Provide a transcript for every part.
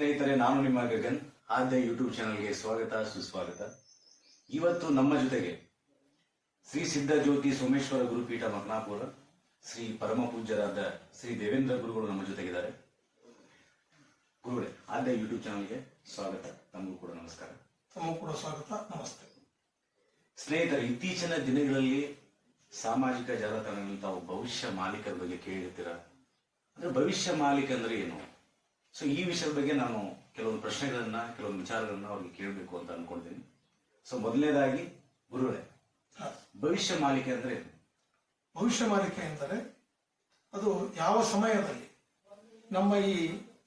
ಸ್ನೇಹಿತರೆ ನಾನು ನಿಮ್ಮ ಗಗನ್. ಆದ್ಯ ಯೂಟ್ಯೂಬ್ ಚಾನಲ್ಗೆ ಸ್ವಾಗತ ಸುಸ್ವಾಗತ. ಇವತ್ತು ನಮ್ಮ ಜೊತೆಗೆ ಶ್ರೀ ಸಿದ್ಧಜ್ಯೋತಿ ಸೋಮೇಶ್ವರ ಗುರುಪೀಠ ಮಕ್ನಾಪುರ ಶ್ರೀ ಪರಮ ಪೂಜ್ಯರಾದ ಶ್ರೀ ದೇವೇಂದ್ರ ಗುರುಗಳು ನಮ್ಮ ಜೊತೆಗಿದ್ದಾರೆ. ಗುರುಗಳೇ ಆದ್ಯ ಯೂಟ್ಯೂಬ್ ಚಾನಲ್ಗೆ ಸ್ವಾಗತ. ತಮಗೂ ಕೂಡ ನಮಸ್ಕಾರ. ತಮಗೂ ಕೂಡ ಸ್ವಾಗತ ನಮಸ್ತೆ. ಸ್ನೇಹಿತರೆ ಇತ್ತೀಚಿನ ದಿನಗಳಲ್ಲಿ ಸಾಮಾಜಿಕ ಜಾಲತಾಣಗಳಲ್ಲಿ ತಾವು ಭವಿಷ್ಯ ಮಾಲೀಕರ ಬಗ್ಗೆ ಕೇಳಿರ್ತೀರ? ಅಂದ್ರೆ ಭವಿಷ್ಯ ಮಾಲೀಕ ಅಂದ್ರೆ ಏನು? ಸೊ ಈ ವಿಷಯದ ಬಗ್ಗೆ ನಾನು ಕೆಲವೊಂದು ಪ್ರಶ್ನೆಗಳನ್ನ ಕೆಲವೊಂದು ವಿಚಾರಗಳನ್ನ ಅವ್ರಿಗೆ ಕೇಳಬೇಕು ಅಂತ ಅನ್ಕೊಂಡಿದ್ದೀನಿ ಸೊ ಮೊದಲನೇದಾಗಿ ಗುರುಗಳೇ ಭವಿಷ್ಯ ಮಾಲಿಕೆ ಅಂದ್ರೆ ಭವಿಷ್ಯ ಮಾಲಿಕೆ ಎಂದರೆ ಅದು ಯಾವ ಸಮಯದಲ್ಲಿ? ನಮ್ಮ ಈ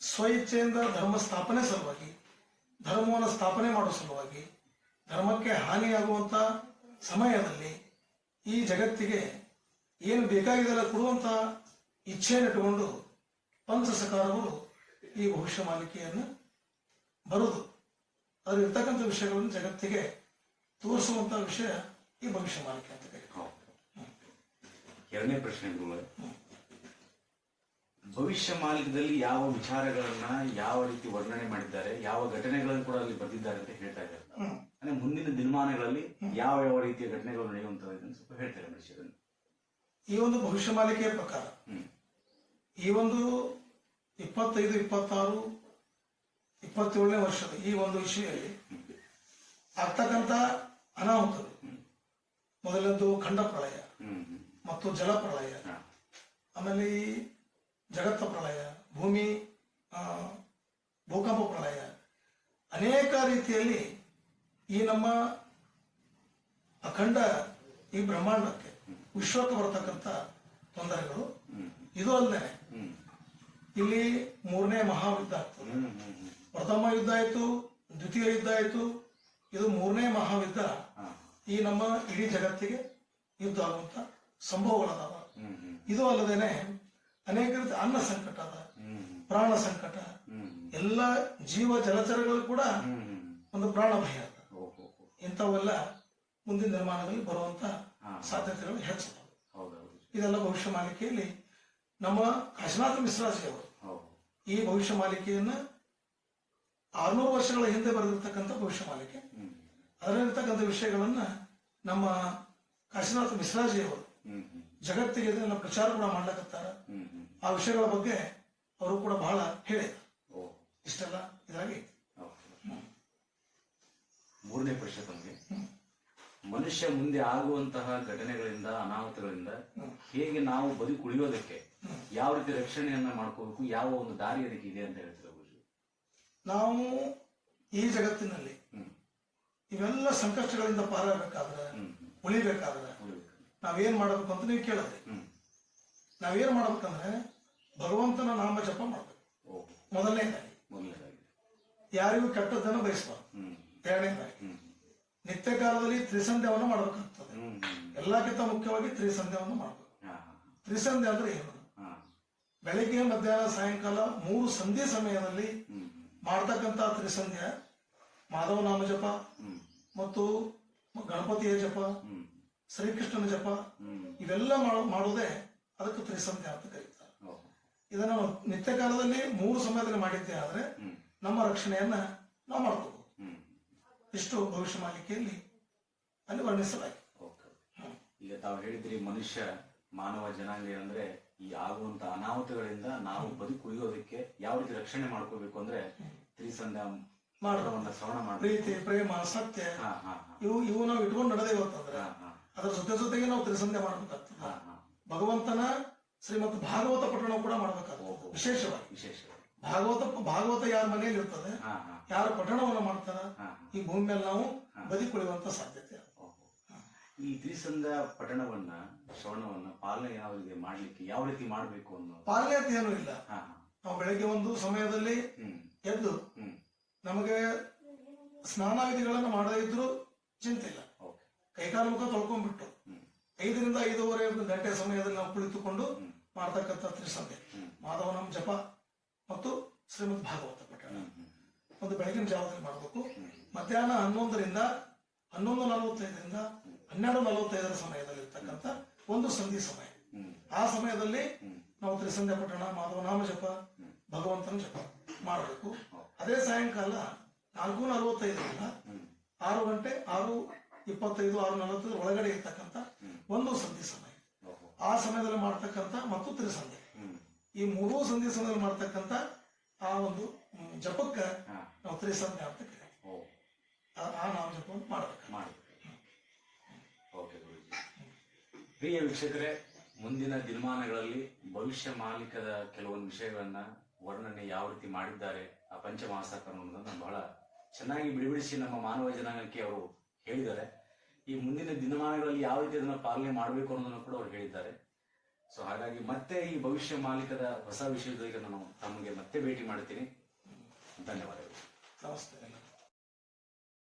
ಸ್ವಇಚ್ಛೆಯಿಂದ ಧರ್ಮ ಸ್ಥಾಪನೆ ಸಲುವಾಗಿ ಧರ್ಮವನ್ನು ಸ್ಥಾಪನೆ ಮಾಡುವ ಸಲುವಾಗಿ ಧರ್ಮಕ್ಕೆ ಹಾನಿಯಾಗುವಂತ ಸಮಯದಲ್ಲಿ ಈ ಜಗತ್ತಿಗೆ ಏನು ಬೇಕಾಗಿದೆಲ್ಲ ಕೊಡುವಂತ ಇಚ್ಛೆಯನ್ನು ಇಟ್ಟುಕೊಂಡು ಪಂಚಸಕಾರಗಳು ಈ ಭವಿಷ್ಯ ಮಾಲಿಕೆಯನ್ನು ಬರುವುದು. ಅದರ ಇರ್ತಕ್ಕಂಥ ವಿಷಯಗಳನ್ನು ಜಗತ್ತಿಗೆ ತೋರಿಸುವಂತಹ ವಿಷಯ ಈ ಭವಿಷ್ಯ ಮಾಲಿಕೆ ಅಂತ ಕರೀತಾರೆ. ಎರಡನೇ ಪ್ರಶ್ನೆ ಭವಿಷ್ಯ ಮಾಲಿಕದಲ್ಲಿ ಯಾವ ವಿಚಾರಗಳನ್ನ ಯಾವ ರೀತಿ ವರ್ಣನೆ ಮಾಡಿದ್ದಾರೆ ಯಾವ ಘಟನೆಗಳನ್ನು ಕೂಡ ಅಲ್ಲಿ ಬರೆದಿದ್ದಾರೆ ಅಂತ ಹೇಳ್ತಾ ಇದ್ದಾರೆ. ಅಂದ್ರೆ ಮುಂದಿನ ದಿನಮಾನಗಳಲ್ಲಿ ಯಾವ ಯಾವ ರೀತಿಯ ಘಟನೆಗಳು ನಡೆಯುವಂತಹ ಸ್ವಲ್ಪ ಹೇಳ್ತಾರೆ ಮನುಷ್ಯರನ್ನು? ಈ ಒಂದು ಭವಿಷ್ಯ ಮಾಲಿಕೆಯ ಪ್ರಕಾರ ಈ ಒಂದು ಇಪ್ಪತ್ತೈದು ಇಪ್ಪತ್ತಾರು ಇಪ್ಪತ್ತೇಳನೇ ವರ್ಷದ ಈ ಒಂದು ವಿಷಯದಲ್ಲಿ ಆಗ್ತಕ್ಕಂಥ ಅನಾಹುತಗಳು ಮೊದಲನೇದು ಖಂಡ ಪ್ರಳಯ ಮತ್ತು ಜಲ ಪ್ರಳಯ ಆಮೇಲೆ ಈ ಜಗತ್ತ ಪ್ರಳಯ ಭೂಮಿ ಭೂಕಂಪ ಪ್ರಳಯ ಅನೇಕ ರೀತಿಯಲ್ಲಿ ಈ ನಮ್ಮ ಅಖಂಡ ಈ ಬ್ರಹ್ಮಾಂಡಕ್ಕೆ ವಿಶ್ವಕ್ಕೆ ಬರತಕ್ಕಂಥ ತೊಂದರೆಗಳು. ಇದು ಅಲ್ಲದೆ ಇಲ್ಲಿ ಮೂರನೇ ಮಹಾಯುದ್ಧ. ಪ್ರಥಮ ಯುದ್ಧ ಆಯ್ತು ದ್ವಿತೀಯ ಯುದ್ಧ ಆಯ್ತು ಇದು ಮೂರನೇ ಮಹಾಯುದ್ಧ. ಈ ನಮ್ಮ ಇಡೀ ಜಗತ್ತಿಗೆ ಯುದ್ಧ ಆಗುವಂತ ಸಂಭವಗಳದಾವ ಇದು ಅಲ್ಲದೇನೆ ಅನೇಕ ರೀತಿ ಅನ್ನ ಸಂಕಟ ಅದ ಪ್ರಾಣ ಸಂಕಟ ಎಲ್ಲ ಜೀವ ಜಲಚರಗಳು ಕೂಡ ಒಂದು ಪ್ರಾಣ ಭಯ ಅದ. ಇಂಥವೆಲ್ಲ ಮುಂದಿನ ನಿರ್ಮಾಣದಲ್ಲಿ ಬರುವಂತ ಸಾಧ್ಯತೆಗಳು ಹೆಚ್ಚು ಇದೆಲ್ಲ ಭವಿಷ್ಯ ಮಾಲಿಕೆಯಲ್ಲಿ ನಮ್ಮ ಕಾಶಿನಾಥ ಮಿಶ್ರಾಜಿ ಅವರು ಈ ಭವಿಷ್ಯ ಮಾಲಿಕೆಯನ್ನ ಆರ್ನೂರು ವರ್ಷಗಳ ಹಿಂದೆ ಬರೆದಿರ್ತಕ್ಕಂಥ ಭವಿಷ್ಯ ಮಾಲಿಕೆ. ಅದರಲ್ಲಿರ್ತಕ್ಕಂಥ ವಿಷಯಗಳನ್ನ ನಮ್ಮ ಕಾಶಿನಾಥ ಮಿಶ್ರಾಜಿ ಅವರು ಜಗತ್ತಿಗೆ ಇದನ್ನ ಪ್ರಚಾರ ಕೂಡ ಮಾಡ್ಲಕತ್ತಾರ. ಆ ವಿಷಯಗಳ ಬಗ್ಗೆ ಅವರು ಕೂಡ ಬಹಳ ಹೇಳಿದ್ರು. ಇಷ್ಟೆಲ್ಲ ಇದಾಗಿ. ಮೂರನೇ ಪ್ರಶ್ನೆ ತಮಗೆ. ಮನುಷ್ಯ ಮುಂದೆ ಆಗುವಂತಹ ಘಟನೆಗಳಿಂದ ಅನಾಹುತಗಳಿಂದ ಹೇಗೆ ನಾವು ಬದುಕುಳಿಯೋದಕ್ಕೆ ಯಾವ ರೀತಿ ರಕ್ಷಣೆಯನ್ನ ಮಾಡ್ಕೋಬೇಕು ಯಾವ ಒಂದು ದಾರಿ ಅದಕ್ಕೆ ಇದೆ ಅಂತ ಹೇಳ್ತೀರ ಗುರುಜಿ? ನಾವು ಈ ಜಗತ್ತಿನಲ್ಲಿ ಇವೆಲ್ಲ ಸಂಕಷ್ಟಗಳಿಂದ ಪಾರಾಗಬೇಕಾದ್ರೆ ಉಳಿಬೇಕಾದ್ರೆ ಉಳಿಬೇಕು. ನಾವೇನ್ ಮಾಡಬೇಕು ಅಂತ ನೀವು ಕೇಳಿದ್ರಿ. ಹ್ಮ್. ನಾವೇನ್ ಮಾಡ್ಬೇಕಂದ್ರೆ ಭಗವಂತನ ನಾಮ ಜಪ ಮಾಡ್ಬೇಕು. ಮೊದಲನೇದಾಗಿ. ಯಾರಿಗೂ ಕೆಟ್ಟದ್ದನ್ನು ಬಯಸ್ಬಾರ್ದು. ಎರಡನೇ ಎರಡನೇದಾಗಿ. ನಿತ್ಯ ಕಾಲದಲ್ಲಿ ತ್ರಿಸಂಧ್ಯವನ್ನು ಮಾಡಬೇಕಾಗ್ತದೆ. ಎಲ್ಲಕ್ಕಿಂತ ಮುಖ್ಯವಾಗಿ ತ್ರಿಸಂಧ್ಯವನ್ನು ಮಾಡಬೇಕು. ಹಾ ತ್ರಿಸಂಧ್ಯೆ ಅಂದ್ರೆ ಏನು ಬೆಳಿಗ್ಗೆ ಮಧ್ಯಾಹ್ನ ಸಾಯಂಕಾಲ ಮೂರು ಸಂಧಿ ಸಮಯದಲ್ಲಿ ಮಾಡ್ತಕ್ಕಂಥ ತ್ರಿಸಂಧ್ಯ ಮಾಧವ ನಾಮ ಜಪ ಮತ್ತು ಗಣಪತಿಯ ಜಪ ಶ್ರೀಕೃಷ್ಣನ ಜಪ ಇವೆಲ್ಲ ಮಾಡೋ- ಮಾಡೋದೇ ಅದಕ್ಕೆ ತ್ರಿಸಂಧ್ಯ ಅಂತ ಕರೀತಾರೆ. ಇದನ್ನು ನಿತ್ಯ ಕಾಲದಲ್ಲಿ ಮೂರು ಸಮಯದಲ್ಲಿ ಮಾಡಿದ್ದೆ ಆದ್ರೆ ನಮ್ಮ ರಕ್ಷಣೆಯನ್ನ ನಾವು ಮಾಡ್ಕೋಬಹುದು ಇಷ್ಟು ಭವಿಷ್ಯ ಮಾಲಿಕೆಯಲ್ಲಿ ಅಲ್ಲಿ ವರ್ಣಿಸಲಾಗಿದೆ ಈಗ ತಾವು ಹೇಳಿದ್ರಿ ಮನುಷ್ಯ ಮಾನವ ಜನಾಂಗ ಏನಂದ್ರೆ ಈ ಆಗುವಂತ ಅನಾಹುತಗಳಿಂದ ನಾವು ಬದುಕು ಉಳಿಯೋದಕ್ಕೆ ಯಾವ ರೀತಿ ರಕ್ಷಣೆ ಮಾಡ್ಕೋಬೇಕು ಅಂದ್ರೆ ತ್ರಿಸಂಧ ಮಾಡೋವನ್ನ ಶ್ರವಣ ಮಾಡ್ಬೇಕು. ಪ್ರೀತಿ ಪ್ರೇಮ ಸತ್ಯ ಇವು ಇವು ನಾವು ಇಟ್ಕೊಂಡು ನಡೆದೇ ಗೊತ್ತಂದ್ರೆ ಅದರ ಜೊತೆ ಜೊತೆಗೆ ನಾವು ತ್ರಿಸಂಧ್ಯ ಮಾಡಬೇಕಾಗ್ತದೆ. ಭಗವಂತನ ಶ್ರೀಮತ್ ಭಾಗವತ ಪಠಣ ಕೂಡ ಮಾಡಬೇಕಾಗ್ತದೆ. ವಿಶೇಷವಾಗಿ. ವಿಶೇಷವಾಗಿ. ಭಾಗವತ ಭಾಗವತ ಯಾರ ಮನೆಯಲ್ಲಿ ಇರ್ತದೆ ಯಾರು ಪಠಣವನ್ನ ಮಾಡ್ತಾರ? ಈ ಭೂಮಿ ಮೇಲೆ ನಾವು ಬದುಕುಳಿಯುವಂತ ಸಾಧ್ಯತೆ. ಈ ತ್ರಿಸಂಧ ಪಠಣವನ್ನ ಶ್ರವಣವನ್ನ ಪಾಲನೆ ಯಾವ ರೀತಿ ಮಾಡ್ಲಿಕ್ಕೆ ಯಾವ ರೀತಿ ಮಾಡ್ಬೇಕು ಅನ್ನೋ ಪಾಲನೆ ಅಂತ ಏನೂ ಇಲ್ಲ. ಹಾ ನಾವು ಬೆಳಗ್ಗೆ ಒಂದು ಸಮಯದಲ್ಲಿ ಹ್ಮ್. ಎದ್ದು ಹ್ಮ್. ನಮಗೆ ಸ್ನಾನ ವಿಧಿಗಳನ್ನು ಮಾಡದೇ ಇದ್ರು ಚಿಂತೆ ಇಲ್ಲ. ಓಕೆ. ಕೈಕಾಲು ಮುಖ ತೊಳ್ಕೊಂಡ್ಬಿಟ್ಟು ಹ್ಮ್. ಐದರಿಂದ ಐದೂವರೆ ಒಂದು ಗಂಟೆ ಸಮಯದಲ್ಲಿ ನಾವು ಕುಳಿತುಕೊಂಡು. ಮಾಡ್ತಕ್ಕಂಥ ತ್ರಿಸಂಧೆ ಮಾಧವನಂ ಜಪ ಮತ್ತು ಶ್ರೀಮದ್ ಭಾಗವತ ಪಠಣ. ಒಂದು ಬೆಳಗಿನ ಜಾವದಲ್ಲಿ ಮಾಡಬೇಕು. ಮಧ್ಯಾಹ್ನ ಹನ್ನೊಂದರಿಂದ ಹನ್ನೊಂದು ನಲವತ್ತೈದರಿಂದ ಹನ್ನೆರಡು ನಲವತ್ತೈದರ ಸಮಯದಲ್ಲಿ ಒಂದು ಸಂಧಿ ಸಮಯ. ಆ ಸಮಯದಲ್ಲಿ ನಾವು ತ್ರಿಸಂಧ್ಯ ಪಠಣ ಮಾಧವನಾಮ ಜಪ, ಭಗವಂತನ ಜಪ ಮಾಡಬೇಕು. ಅದೇ ಸಾಯಂಕಾಲ ನಾಲ್ಕು ನಲವತ್ತೈದರಿಂದ ಆರು ಗಂಟೆ ಆರು ಇಪ್ಪತ್ತೈದು, ಆರು ನಲವತ್ತೈದು ಒಳಗಡೆ ಇರ್ತಕ್ಕಂಥ ಒಂದು ಸಂಧಿ ಸಮಯ. ಆ ಸಮಯದಲ್ಲಿ ಮಾಡ್ತಕ್ಕಂಥ ಮತ್ತು ತ್ರಿಸಂಧ್ಯ. ಈ ಮೂರೂ ಸಂಧಿ ಸಮಯದಲ್ಲಿ ಮಾಡ್ತಕ್ಕಂಥ ಆ ಒಂದು ಜಪಕ್ಕ ನಾವು ತ್ರಿಸಂಧ್ಯ ಅಂತ ಆ ನಾಮ ಜಪವನ್ನು ಮಾಡಬೇಕು ಮಾಡಿ ಓಕೆ ಗುರುಜಿ ಪ್ರಿಯ ವೀಕ್ಷಕರೇ, ಮುಂದಿನ ದಿನಮಾನಗಳಲ್ಲಿ ಭವಿಷ್ಯ ಮಾಲೀಕದ ಕೆಲವೊಂದು ವಿಷಯಗಳನ್ನ ವರ್ಣನೆ ಯಾವ ರೀತಿ ಮಾಡಿದ್ದಾರೆ ಆ ಪಂಚಮಾಸಕ ಅನ್ನೋದನ್ನ ಬಹಳ ಚೆನ್ನಾಗಿ ಬಿಡಿಬಿಡಿಸಿ ನಮ್ಮ ಮಾನವ ಜನಾಂಗಕ್ಕೆ ಅವರು ಹೇಳಿದ್ದಾರೆ. ಈ ಮುಂದಿನ ದಿನಮಾನಗಳಲ್ಲಿ ಯಾವ ರೀತಿ ಅದನ್ನ ಪಾಲನೆ ಮಾಡಬೇಕು ಅನ್ನೋದನ್ನು ಕೂಡ ಅವರು ಹೇಳಿದ್ದಾರೆ. ಸೊ ಹಾಗಾಗಿ ಮತ್ತೆ ಈ ಭವಿಷ್ಯ ಮಾಲೀಕದ ಹೊಸ ವಿಷಯದೊಂದಿಗೆ ನಾನು ತಮಗೆ ಮತ್ತೆ ಭೇಟಿ ಮಾಡ್ತೀನಿ. ಧನ್ಯವಾದಗಳು. ನಮಸ್ತೆ.